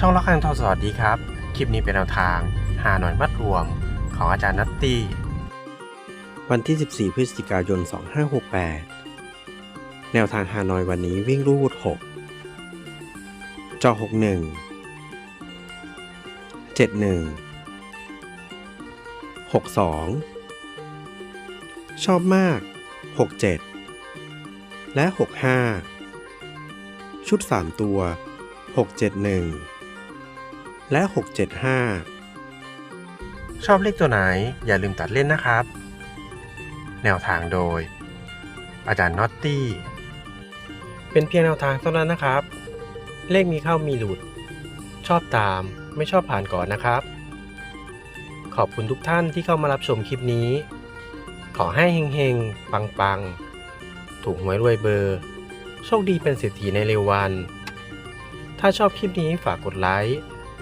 ช่องละครังทอสวัสดีครับ คลิปนี้เป็นแนวทางหาหน่อยมัดรวมของอาจารย์นัตตี้ วันที่ 14 พฤศจิกายน 2568 แนวทางฮานอยวันนี้วิ่งรูด 6 จอ 61 71 62 ชอบมาก 67 และ 65 ชุด 3 ตัว 671 และ 675 ชอบเลขตัวไหนอย่าลืมตัดเล่นนะครับ แนวทางโดย อาจารย์น็อตตี้ เป็นเพียงแนวทางเท่านั้นนะครับ เลขมีเข้ามีหลุด ชอบตามไม่ชอบผ่านก่อนนะครับ ขอบคุณทุกท่านที่เข้ามารับชมคลิปนี้ ขอให้เฮงๆ ปังๆ ถูกหวยรวยเบอร์ โชคดีเป็นเศรษฐีในเร็ววัน ถ้าชอบคลิปนี้ฝากกดไลค์